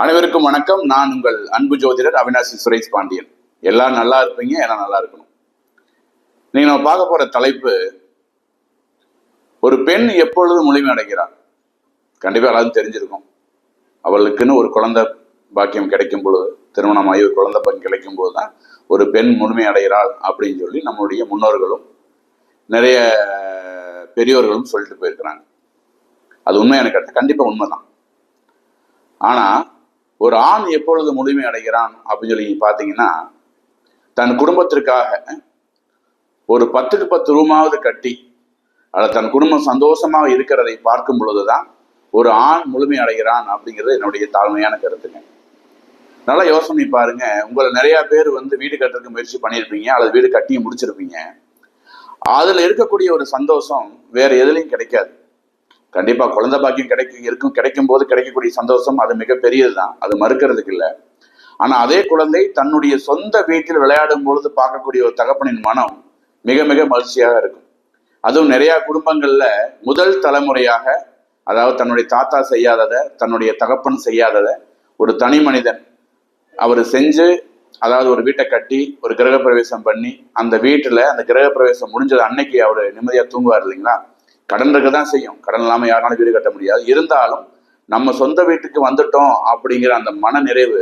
அனைவருக்கும் வணக்கம். நான் உங்கள் அன்பு ஜோதிடர் அவினாசி சுரேஷ் பாண்டியன். எல்லாம் நல்லா இருப்பீங்க எல்லாம் நல்லா இருக்கணும். நீங்க நம்ம பார்க்க போற தலைப்பு ஒரு பெண் எப்பொழுது முழுமை அடைகிறார் கண்டிப்பா எல்லாரும் தெரிஞ்சிருக்கும். அவளுக்குன்னு ஒரு குழந்தை பாக்கியம் கிடைக்கும் பொழுது திருமணமாகி ஒரு குழந்தை பாக்கியம் கிடைக்கும் போது தான் ஒரு பெண் முழுமை அடைகிறாள் அப்படின்னு சொல்லி நம்மளுடைய முன்னோர்களும் நிறைய பெரியோர்களும் சொல்லிட்டு போயிருக்கிறாங்க. அது உண்மையான கருத்து கண்டிப்பா உண்மைதான். ஆனா ஒரு ஆண் எப்பொழுது முழுமை அடைகிறான் அப்படின்னு சொல்லி நீங்க பாத்தீங்கன்னா தன் குடும்பத்திற்காக ஒரு பத்துக்கு பத்து ரூமாவது கட்டி அதில் தன் குடும்பம் சந்தோஷமாக இருக்கிறதை பார்க்கும் பொழுதுதான் ஒரு ஆண் முழுமை அடைகிறான் அப்படிங்கிறது என்னுடைய தாழ்மையான கருத்துங்க. நல்லா யோசனை பாருங்க. உங்களை நிறைய பேர் வந்து வீடு கட்டுறதுக்கு முயற்சி பண்ணியிருப்பீங்க அல்லது வீடு கட்டியும் முடிச்சிருப்பீங்க. அதுல இருக்கக்கூடிய ஒரு சந்தோஷம் வேற எதுலையும் கிடைக்காது. கண்டிப்பா குழந்தை பாக்கியம் கிடைக்கும் இருக்கும் கிடைக்கும் போது கிடைக்கக்கூடிய சந்தோஷம் அது மிகப்பெரியது தான் அது மறுக்கிறதுக்கு இல்லை. ஆனா அதே குழந்தை தன்னுடைய சொந்த வீட்டில் விளையாடும் பொழுது பார்க்கக்கூடிய ஒரு தகப்பனின் மனம் மிக மிக மகிழ்ச்சியாக இருக்கும். அதுவும் நிறைய குடும்பங்கள்ல முதல் தலைமுறையாக அதாவது தன்னுடைய தாத்தா செய்யாததை தன்னுடைய தகப்பன் செய்யாததை ஒரு தனி மனிதன் அவர் செஞ்சு அதாவது ஒரு வீட்டை கட்டி ஒரு கிரகப்பிரவேசம் பண்ணி அந்த வீட்டில் அந்த கிரகப்பிரவேசம் முடிஞ்சது அன்னைக்கு அவர் நிம்மதியாக தூங்குவார் இல்லைங்களா? கடன் இருக்க தான் செய்யும். கடன் இல்லாமல் யாராலும் வீடு கட்ட முடியாது. இருந்தாலும் நம்ம சொந்த வீட்டுக்கு வந்துட்டோம் அப்படிங்கிற அந்த மன நிறைவு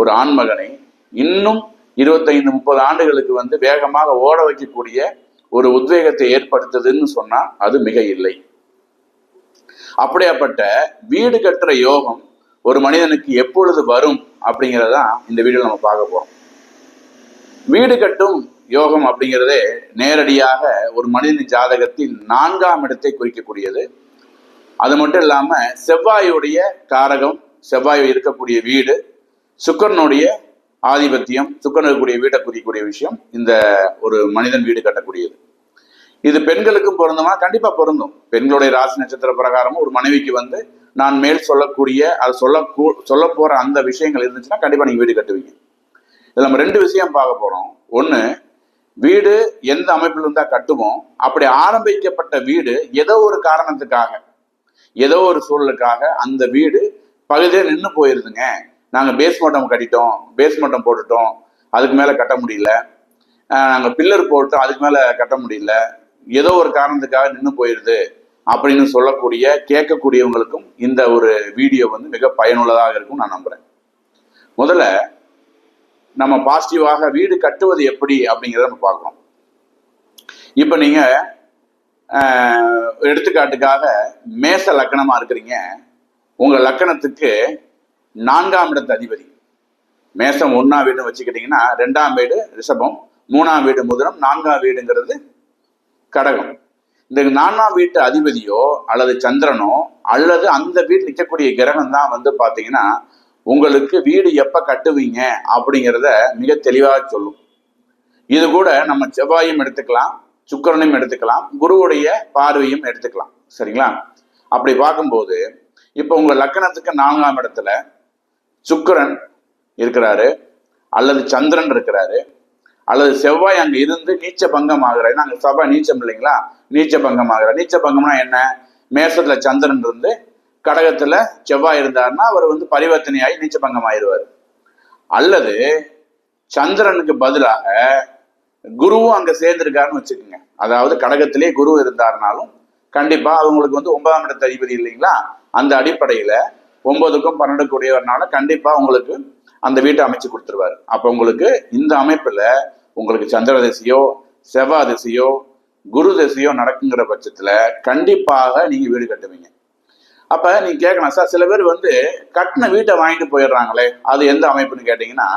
ஒரு ஆண்மகனை இன்னும் இருபத்தைந்து முப்பது ஆண்டுகளுக்கு வந்து வேகமாக ஓட வைக்கக்கூடிய ஒரு உத்வேகத்தை ஏற்படுத்துதுன்னு சொன்னா அது மிக இல்லை. அப்படியாப்பட்ட வீடு கட்டுற யோகம் ஒரு மனிதனுக்கு எப்பொழுது வரும் அப்படிங்கிறதான் இந்த வீடியோ நம்ம பார்க்க போறோம். வீடு கட்டும் யோகம் அப்படிங்கிறதே நேரடியாக ஒரு மனிதன் ஜாதகத்தில் நான்காம் இடத்தை குறிக்கக்கூடியது. அது மட்டும் இல்லாமல் செவ்வாயுடைய காரகம் செவ்வாய் இருக்கக்கூடிய வீடு சுக்கரனுடைய ஆதிபத்தியம் சுக்கரன் இருக்கக்கூடிய வீட்டை குறிக்கக்கூடிய விஷயம் இந்த ஒரு மனிதன் வீடு கட்டக்கூடியது. இது பெண்களுக்கும் பொருந்துமா? கண்டிப்பா பொருந்தும். பெண்களுடைய ராசி நட்சத்திர பிரகாரமும் ஒரு மனைவிக்கு வந்து நான் மேல் சொல்லக்கூடிய அது சொல்ல சொல்ல போற அந்த விஷயங்கள் இருந்துச்சுன்னா கண்டிப்பா நீங்க வீடு கட்டுவீங்க. இதுல நம்ம ரெண்டு விஷயம் பார்க்க போறோம். ஒன்று வீடு எந்த அமைப்பில் இருந்தா கட்டுவோம் அப்படி ஆரம்பிக்கப்பட்ட வீடு ஏதோ ஒரு காரணத்துக்காக ஏதோ ஒரு சூழலுக்காக அந்த வீடு பகுதியில் நின்று போயிருதுங்க. நாங்கள் பேஸ்மட்டம் கட்டிட்டோம் பேஸ்மட்டம் போட்டுட்டோம் அதுக்கு மேலே கட்ட முடியல. நாங்கள் பில்லர் போட்டோம் அதுக்கு மேலே கட்ட முடியல. ஏதோ ஒரு காரணத்துக்காக நின்று போயிடுது அப்படின்னு சொல்லக்கூடிய கேட்கக்கூடியவங்களுக்கும் இந்த ஒரு வீடியோ வந்து மிக பயனுள்ளதாக இருக்கும் நான் நம்புறேன். முதல்ல நம்ம பாசிட்டிவாக வீடு கட்டுவது எப்படி அப்படிங்கிறத நம்ம பார்க்கணும். இப்போ நீங்க எடுத்துக்காட்டுக்காக மேச லக்கணமா இருக்கிறீங்க. உங்க லக்கணத்துக்கு நான்காம் இடத்து அதிபதி. மேசம் ஒன்னாம் வீடுன்னு வச்சுக்கிட்டீங்கன்னா ரெண்டாம் வீடு ரிஷபம் மூணாம் வீடு முதலம் நான்காம் வீடுங்கிறது கடகம். இந்த நான்காம் வீட்டு அதிபதியோ அல்லது சந்திரனோ அல்லது அந்த வீட்டில் நிற்கக்கூடிய கிரகம் தான் வந்து பார்த்தீங்கன்னா உங்களுக்கு வீடு எப்போ கட்டுவீங்க அப்படிங்கிறத மிக தெளிவாக சொல்லும். இது கூட நம்ம செவ்வாயும் எடுத்துக்கலாம் சுக்கிரனையும் எடுத்துக்கலாம் குருவுடைய பார்வையும் எடுத்துக்கலாம். சரிங்களா? அப்படி பார்க்கும்போது இப்போ உங்கள் லக்கணத்துக்கு நான்காம் இடத்துல சுக்கிரன் இருக்கிறாரு அல்லது சந்திரன் இருக்கிறாரு அல்லது செவ்வாய் அங்கே இருந்து நீச்ச பங்கம் ஆகிறார். ஏன்னா அங்கே செவ்வாய் நீச்சம் இல்லைங்களா? நீச்ச பங்கம் ஆகிறார். நீச்ச பங்கம்னா என்ன? மேசத்தில் சந்திரன் இருந்து கடகத்துல செவ்வாய் இருந்தாருன்னா அவர் வந்து பரிவர்த்தனையாகி நீச்சபங்கம் ஆயிடுவார் அல்லது சந்திரனுக்கு பதிலாக குருவும் அங்க சேர்ந்திருக்காருன்னு வச்சுக்கோங்க. அதாவது கடகத்திலே குரு இருந்தாருனாலும் கண்டிப்பா அவங்களுக்கு வந்து ஒன்பதாம் இடத்து அதிபதி இல்லைங்களா? அந்த அடிப்படையில ஒன்பதுக்கும் பன்னெண்டுக்கும் உடையவர்னால கண்டிப்பா உங்களுக்கு அந்த வீட்டை அமைச்சு கொடுத்துருவாரு. அப்ப உங்களுக்கு இந்த அமைப்புல உங்களுக்கு சந்திர திசையோ செவ்வாய் திசையோ குரு திசையோ நடக்குங்கிற பட்சத்துல கண்டிப்பாக நீங்க வீடு கட்டுவீங்க. அப்ப நீங்க கேட்கணும் சார் சில பேர் வந்து கட்டின வீட்டை வாங்கிட்டு போயிடுறாங்களே அது எந்த அமைப்புன்னு கேட்டீங்கன்னா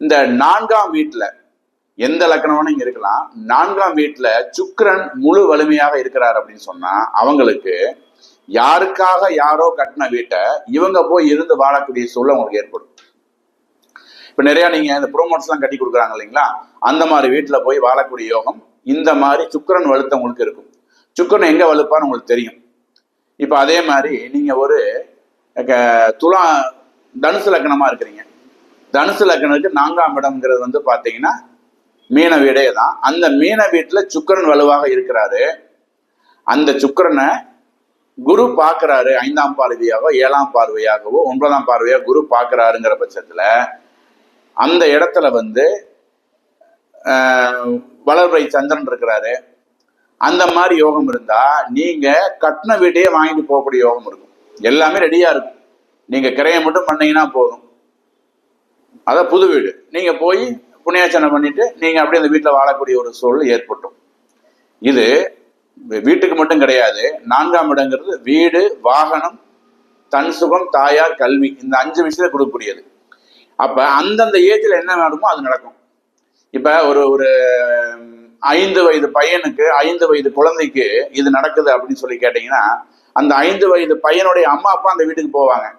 இந்த நான்காம் வீட்டுல எந்த லக்கணம்னு இங்கே இருக்கலாம். நான்காம் வீட்டுல சுக்கிரன் முழு வலிமையாக இருக்கிறார் அப்படின்னு சொன்னா அவங்களுக்கு யாருக்காக யாரோ கட்டின வீட்டை இவங்க போய் இருந்து வாழக்கூடிய சூழல் உங்களுக்கு ஏற்படும். இப்ப நிறைய நீங்க இந்த ப்ரோமோட்ஸ் எல்லாம் கட்டி கொடுக்குறாங்க இல்லைங்களா? அந்த மாதிரி வீட்டுல போய் வாழக்கூடிய யோகம் இந்த மாதிரி சுக்கரன் வலுத்த உங்களுக்கு இருக்கும். சுக்கிரன் எங்க வலுப்பான்னு உங்களுக்கு தெரியும். இப்ப அதே மாதிரி நீங்க ஒரு க- துலா தனுசு லக்னமா இருக்கிறீங்க. தனுசு லக்னத்துக்கு நான்காம் இடம்ங்கிறது வந்து பாத்தீங்கன்னா மீன வீடே தான். அந்த மீன வீட்டுல சுக்கிரன் வலுவாக இருக்கிறாரு. அந்த சுக்கரனை குரு பார்க்குறாரு ஐந்தாம் பார்வையாகவோ ஏழாம் பார்வையாகவோ ஒன்பதாம் பார்வையாக குரு பார்க்கறாருங்கிற பட்சத்துல அந்த இடத்துல வந்து வளர்பை சந்திரன் இருக்கிறாரு. அந்த மாதிரி யோகம் இருந்தா நீங்க கட்டின வீட்டையே வாங்கிட்டு போகக்கூடிய யோகம் இருக்கும். எல்லாமே ரெடியா இருக்கும். நீங்க கிரையை மட்டும் பண்ணீங்கன்னா போதும். அதான் புது வீடு. நீங்க போய் புண்ணியாச்சனை பண்ணிட்டு நீங்க அப்படியே அந்த வீட்டில் வாழக்கூடிய ஒரு சூழல் ஏற்பட்டும். இது வீட்டுக்கு மட்டும் கிடையாது. நான்காம் இடங்கிறது வீடு வாகனம் தன் சுகம் தாயார் கல்வி. இந்த அஞ்சு விஷயத்தை கொடுக்கக்கூடியது. அப்ப அந்தந்த ஏஜ்ல என்ன வேணுமோ அது நடக்கும். இப்ப ஒரு ஒரு ஐந்து வயது பையனுக்கு ஐந்து வயது குழந்தைக்கு இது நடக்குது அப்படின்னு சொல்லி கேட்டீங்கன்னா அந்த ஐந்து வயது பையனுடைய அம்மா அப்பா அந்த வீட்டுக்கு போவாங்க.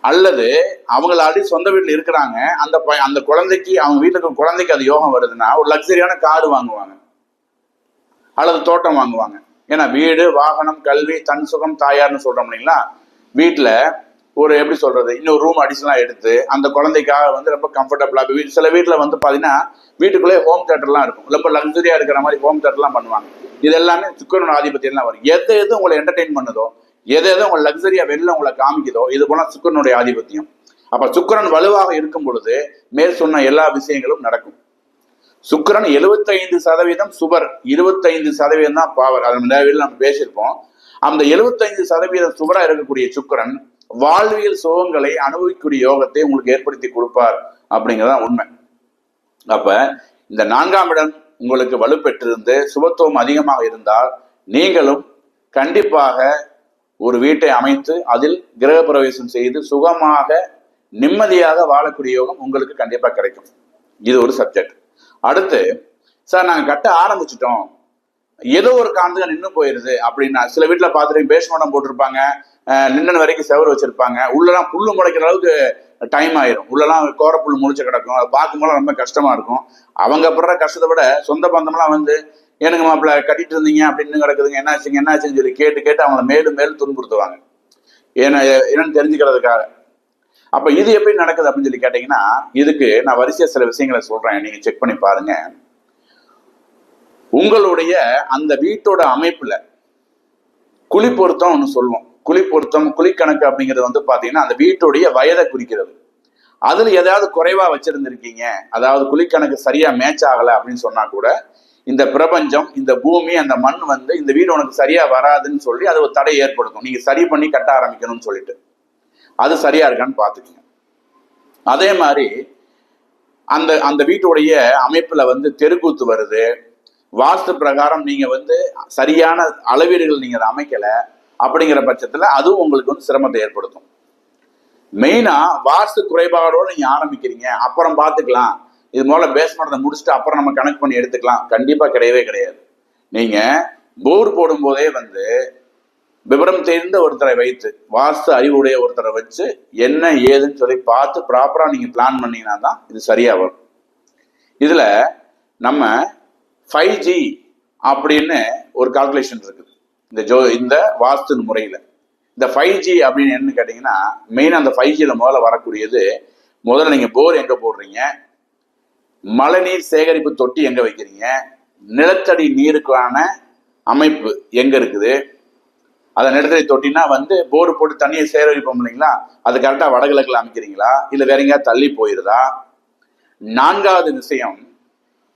அல்லது அவங்கள சொந்த வீட்டில் இருக்கிறாங்க. அந்த ப அந்த குழந்தைக்கு அவங்க வீட்டுக்கு குழந்தைக்கு அது யோகம் வருதுன்னா ஒரு லக்ஸரியான கார் வாங்குவாங்க. அல்லது தோட்டம் வாங்குவாங்க. ஏன்னா வீடு வாகனம் கல்வி தன் சுகம் தாயார்னு சொல்றோம் இல்லைங்களா? வீட்டில் ஒரு எப்படி சொல்றது இன்னொரு ரூம் அடிஷனலாக எடுத்து அந்த குழந்தைக்காக வந்து ரொம்ப கம்ஃபர்டபுளாக சில வீட்டில் வந்து பார்த்தீங்கன்னா வீட்டுக்குள்ளே ஹோம் தேட்டர்லாம் இருக்கும். ரொம்ப லக்ஸரியாக இருக்கிற மாதிரி ஹோம் தேட்டர்லாம் பண்ணுவாங்க. இது எல்லாமே சுக்கரனோட ஆதிபத்தியம்லாம் வரும் எது எது உங்களை என்டர்டெயின் பண்ணுதோ எது எது உங்களை லக்ஸரியாக வெளில உங்களை காமிக்குதோ இது போல சுக்கரனுடைய ஆதிபத்தியம். அப்போ சுக்கிரன் வலுவாக இருக்கும் பொழுது மேல் சொன்ன எல்லா விஷயங்களும் நடக்கும். சுக்கிரன் 75% சதவீதம் சுவர் இருபத்தைந்து சதவீதம் தான் பாவர் அதை நிறைய நம்ம பேசியிருப்போம். அந்த 75% சதவீதம் சுவராக இருக்கக்கூடிய சுக்கிரன் வாழ்வியல் சுகங்களை அனுபவிக்கக்கூடிய யோகத்தை உங்களுக்கு ஏற்படுத்தி கொடுப்பார் அப்படிங்கிறதான் உண்மை. அப்ப இந்த நான்காம் இடம் உங்களுக்கு வலுப்பெற்றிருந்து சுபத்துவம் அதிகமாக இருந்தால் நீங்களும் கண்டிப்பாக ஒரு வீட்டை அமைத்து அதில் கிரக பிரவேசம் செய்து சுகமாக நிம்மதியாக வாழக்கூடிய யோகம் உங்களுக்கு கண்டிப்பாக கிடைக்கும். இது ஒரு சப்ஜெக்ட் அடுத்து சார் நாங்கள் கட்ட ஆரம்பிச்சிட்டோம். ஏதோ ஒரு காரணத்துக்கு நின்று போயிருது அப்படின்னா சில வீட்டுல பார்த்துட்டு பேஸ்மடம் போட்டிருப்பாங்க. அஹ் நின்னன வரைக்கும் செவர் வச்சிருப்பாங்க. உள்ளெல்லாம் புல்லு முளைக்கிற அளவுக்கு டைம் ஆயிரும். உள்ளெல்லாம் கோரப்புல் முளைச்சு கிடக்கும். அதை பார்க்கும்போது ரொம்ப கஷ்டமா இருக்கும். அவங்க படுற கஷ்டத்தை விட சொந்த பந்தம்லாம் வந்து எனக்கு மாப்பிள்ள கட்டிட்டு இருந்தீங்க அப்படின்னு கிடக்குதுங்க. என்னாச்சிங்க என்ன ஆச்சுன்னு சொல்லி கேட்டு கேட்டு அவங்கள மேலும் மேலும் துன்புறுத்துவாங்க. ஏன்னா என்னன்னு தெரிஞ்சுக்கிறதுக்காக. அப்ப இது எப்படி நடக்குது அப்படின்னு சொல்லி கேட்டீங்கன்னா இதுக்கு நான் வரிசையா சில விஷயங்களை சொல்றேன். நீங்க செக் பண்ணி பாருங்க. உங்களுடைய அந்த வீட்டோட அமைப்புல குழி பொருத்தம் ஒன்று சொல்லுவோம். குழி பொருத்தம் குழிக்கணக்கு அப்படிங்கிறது வந்து பார்த்தீங்கன்னா அந்த வீட்டுடைய வயதை குறிக்கிறது. அதில் ஏதாவது குறைவாக வச்சிருந்திருக்கீங்க அதாவது குழிக்கணக்கு சரியாக மேட்ச் ஆகலை அப்படின்னு சொன்னால் கூட இந்த பிரபஞ்சம் இந்த பூமி அந்த மண் வந்து இந்த வீடு உனக்கு சரியாக வராதுன்னு சொல்லி அது ஒரு தடை ஏற்படுத்தும். நீங்கள் சரி பண்ணி கட்ட ஆரம்பிக்கணும்னு சொல்லிட்டு. அது சரியாக இருக்கான்னு பார்த்துக்கோங்க அதே மாதிரி அந்த அந்த வீட்டுடைய அமைப்பில் வந்து தெருக்கூத்து வருது வாஸ்து பிரகாரம் நீங்க வந்து சரியான அளவீடுகள் நீங்க அதை அமைக்கல அப்படிங்கிற பட்சத்துல அதுவும் உங்களுக்கு வந்து சிரமத்தை ஏற்படுத்தும். மெயினா வாஸ்து குறைபாடோடு நீங்க ஆரம்பிக்கிறீங்க அப்புறம் பார்த்துக்கலாம். இது மூலம் பேஸ்மெண்ட்டை முடிச்சுட்டு அப்புறம் நம்ம கணக்கு பண்ணி எடுத்துக்கலாம். கண்டிப்பா கிடையவே கிடையாது. நீங்க போர் போடும் போதே வந்து விவரம் தெரிந்த ஒருத்தரை வைத்து வாஸ்து அறிவுடைய ஒருத்தரை வச்சு என்ன ஏதுன்னு சொல்லி பார்த்து ப்ராப்பரா நீங்க பிளான் பண்ணீங்கன்னா தான் இது சரியா வரும். இதுல நம்ம ஃபைவ் ஜி அப்படின்னு ஒரு கால்குலேஷன் இருக்குது. இந்த ஜோ இந்த வாஸ்து முறையில். இந்த ஃபைவ் ஜி அப்படின்னு என்னன்னு கேட்டிங்கன்னா மெயினாக அந்த ஃபைவ் ஜியில் முதல்ல வரக்கூடியது முதல்ல நீங்கள் போர் எங்கே போடுறீங்க? மழைநீர் சேகரிப்பு தொட்டி எங்கே வைக்கிறீங்க? நிலத்தடி நீருக்கான அமைப்பு எங்கே இருக்குது? அதை நிலத்தடி தொட்டினா வந்து போர் போட்டு தண்ணியை சேகரிப்போம் இல்லைங்களா? அது கரெக்டாக வடகிழக்கில் அமைக்கிறீங்களா? இல்லை வேற எங்கேயாவது தள்ளி போயிருதா? நான்காவது விஷயம்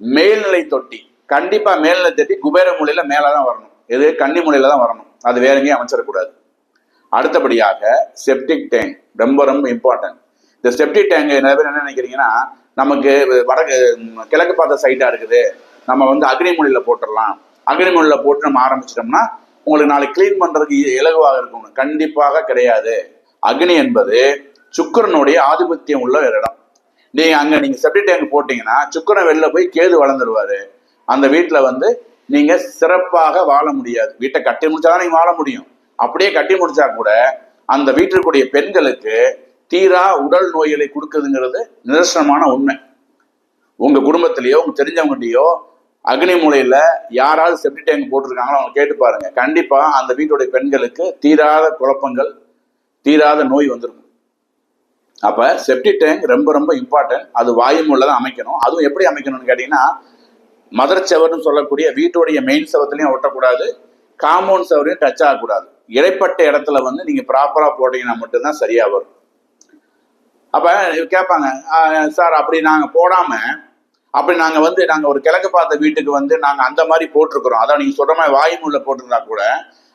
மேல்நிலை தொட்டி. கண்டிப்பா மேல்நிலை தட்டி குபேர மூலையில மேலதான் வரணும். எது? கன்னி மூலையில தான் வரணும். அது வேற எங்கேயும் அமைச்சிடக்கூடாது அடுத்தபடியாக செப்டிக் டேங்க் ரொம்ப ரொம்ப இம்பார்ட்டன்ட் இந்த செப்டிக் டேங்க் நிறைய பேர் என்ன நினைக்கிறீங்கன்னா நமக்கு வடக்கு கிழக்கு பார்த்த சைட்டா இருக்குது. நம்ம வந்து அக்னிமொழியில போட்டுடலாம். அக்னிமொழியில போட்டு நம்ம ஆரம்பிச்சிட்டோம்னா உங்களுக்கு நாளைக்கு க்ளீன் பண்றதுக்கு இலகுவாக இருக்கும். கண்டிப்பாக கிடையாது. அக்னி என்பது சுக்கிரனுடைய ஆதிபத்தியம் உள்ள ஒரு இடம். நீங்க அங்க நீங்க செப்டிக் டேங்க் போட்டீங்கன்னா சுக்கரன் வெளில போய் கேது வளர்ந்துருவாரு. அந்த வீட்டில் வந்து நீங்க சிறப்பாக வாழ முடியாது. வீட்டை கட்டி முடிச்சாதான் நீங்க வாழ முடியும். அப்படியே கட்டி முடிச்சா கூட அந்த வீட்டிற்குரிய பெண்களுக்கு தீரா உடல் நோய்களை கொடுக்குதுங்கிறது நிதர்சனமான உண்மை. உங்க குடும்பத்திலேயோ உங்க தெரிஞ்சவங்ககிட்டயோ அக்னி மூலையில யாராவது செப்டி டேங்க் போட்டிருக்காங்களோ அவங்க கேட்டு பாருங்க. கண்டிப்பா அந்த வீட்டுடைய பெண்களுக்கு தீராத குழப்பங்கள் தீராத நோய் வந்திருக்கும். அப்ப செப்டி டேங்க் ரொம்ப ரொம்ப இம்பார்ட்டன்ட் அது வாயுமுள்ள தான் அமைக்கணும். அதுவும் எப்படி அமைக்கணும்னு கேட்டீங்கன்னா மதர் செவர்னு சொல்லக்கூடிய வீட்டுடைய மெயின் செவத்துலையும் ஒட்டக்கூடாது காம்பவுண்ட் சவரையும் டச் ஆகக்கூடாது. இடைப்பட்ட இடத்துல வந்து நீங்கள் ப்ராப்பராக போட்டீங்கன்னா மட்டும்தான் சரியாக வரும். அப்போ கேட்பாங்க சார் அப்படி நாங்கள் போடாமல் அப்படி நாங்கள் வந்து நாங்கள் ஒரு கிழக்கு பார்த்த வீட்டுக்கு வந்து நாங்கள் அந்த மாதிரி போட்டிருக்கிறோம். அதான் நீங்கள் சொல்கிற மாதிரி வாயுமுள்ள போட்டிருந்தா கூட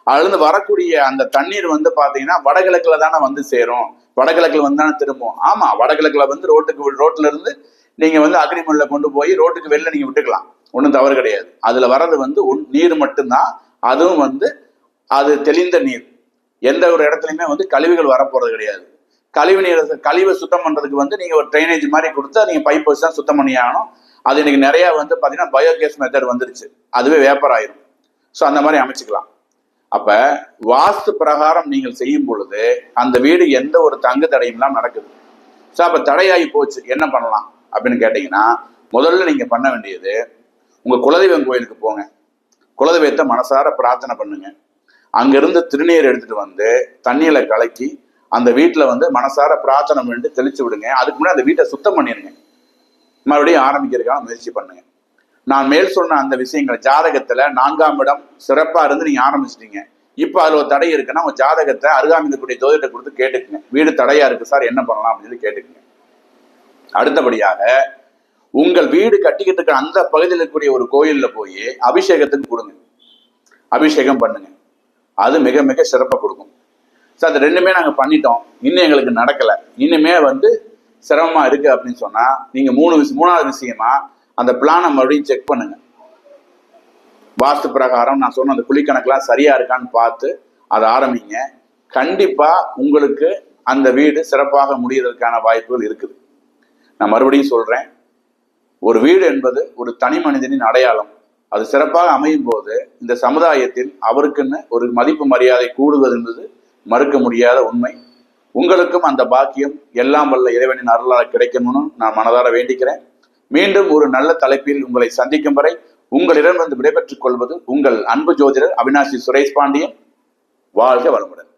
அதுலேருந்து வரக்கூடிய அந்த தண்ணீர் வந்து பார்த்தீங்கன்னா வடகிழக்கில் தானே வந்து சேரும். வடகிழக்கில் வந்து தானே திரும்பும். ஆமாம் வடகிழக்கில் வந்து ரோட்டுக்கு ரோட்டில் இருந்து நீங்கள் வந்து அக்ரிமெண்ட்டில் கொண்டு போய் ரோட்டுக்கு வெளில நீங்கள் விட்டுக்கலாம். ஒன்றும் தவறு கிடையாது. அதில் வர்றது வந்து உன் நீர் மட்டும்தான். அதுவும் வந்து அது தெளிந்த நீர். எந்த ஒரு இடத்துலையுமே வந்து கழிவுகள் வரப்போகிறது கிடையாது. கழிவு நீர் கழிவை சுத்தம் பண்ணுறதுக்கு வந்து நீங்கள் ஒரு ட்ரைனேஜ் மாதிரி கொடுத்தா நீங்கள் பைப் வச்சு தான் சுத்தம் பண்ணி ஆகணும். அது இன்னைக்கு நிறையா வந்து பார்த்தீங்கன்னா பயோகேஸ் மெத்தட் வந்துருச்சு. அதுவே வேப்பர் ஆயிரும். ஸோ அந்த மாதிரி அமைச்சிக்கலாம். அப்போ வாஸ்து பிரகாரம் நீங்கள் செய்யும் பொழுது அந்த வீடு எந்த ஒரு தங்கு தடையும்லாம் நடக்குது. ஸோ அப்போ தடையாகி போச்சு. என்ன பண்ணலாம்? அப்படின்னு கேட்டிங்கன்னா முதல்ல நீங்கள் பண்ண வேண்டியது உங்க குலதெய்வம் கோயிலுக்கு போங்க. குலதெய்வத்தை மனசார பிரார்த்தனை பண்ணுங்க. அங்கிருந்து திருநீர் எடுத்துட்டு வந்து தண்ணியில கலக்கி அந்த வீட்டில் வந்து மனசார பிரார்த்தனை பண்ணிட்டு தெளிச்சு விடுங்க. அதுக்கு முன்னாடி அந்த வீட்டை சுத்தம் பண்ணிடுங்க மறுபடியும் ஆரம்பிக்கிறதுக்கான முயற்சி பண்ணுங்க. நான் மேல் சொன்ன அந்த விஷயங்கள் ஜாதகத்துல நான்காம் இடம் சிறப்பா இருந்து நீங்க ஆரம்பிச்சிட்டீங்க. இப்போ அதுல ஒரு தடை இருக்குன்னா உங்க ஜாதகத்தை அருகாமையில் கூடிய ஜோதிட கொடுத்து கேட்டுக்குங்க. வீடு தடையா இருக்கு சார் என்ன பண்ணலாம் அப்படின்னு சொல்லி கேட்டுக்குங்க. அடுத்தபடியாக உங்கள் வீடு கட்டிக்கிட்டு இருக்கிற அந்த பகுதியில் இருக்கக்கூடிய ஒரு கோயிலில் போய் அபிஷேகத்துக்கு கொடுங்க. அபிஷேகம் பண்ணுங்க. அது மிக மிக சிறப்பாக கொடுக்கும். சார் அது ரெண்டுமே நாங்கள் பண்ணிட்டோம். இன்னும் எங்களுக்கு நடக்கலை. இன்னுமே வந்து சிரமமாக இருக்கு அப்படின்னு சொன்னால் நீங்கள் மூணு விஷயம் மூணாவது விஷயமா அந்த பிளானை மறுபடியும் செக் பண்ணுங்க. வாஸ்து பிரகாரம் நான் சொன்ன அந்த குழிக்கணக்கெல்லாம் சரியா இருக்கான்னு பார்த்து அதை ஆரம்பிங்க. கண்டிப்பாக உங்களுக்கு அந்த வீடு சிறப்பாக முடியறதுக்கான வாய்ப்புகள் இருக்குது. நான் மறுபடியும் சொல்கிறேன் ஒரு வீடு என்பது ஒரு தனி மனிதனின் அடையாளம். அது சிறப்பாக அமையும் போது இந்த சமுதாயத்தில் அவருக்குன்னு ஒரு மதிப்பு மரியாதை கூடுவது என்பது மறுக்க முடியாத உண்மை. உங்களுக்கும் அந்த பாக்கியம் எல்லாம் வல்ல இறைவனின் அருளால் கிடைக்கணும்னு நான் மனதார வேண்டிக்கிறேன். மீண்டும் ஒரு நல்ல தலைப்பில் உங்களை சந்திக்கும் வரை உங்களிடமிருந்து விடைபெற்றுக் கொள்வது உங்கள் அன்பு ஜோதிடர் அவினாசி சுரேஷ் பாண்டியன். வாழ்க வளமுடன்.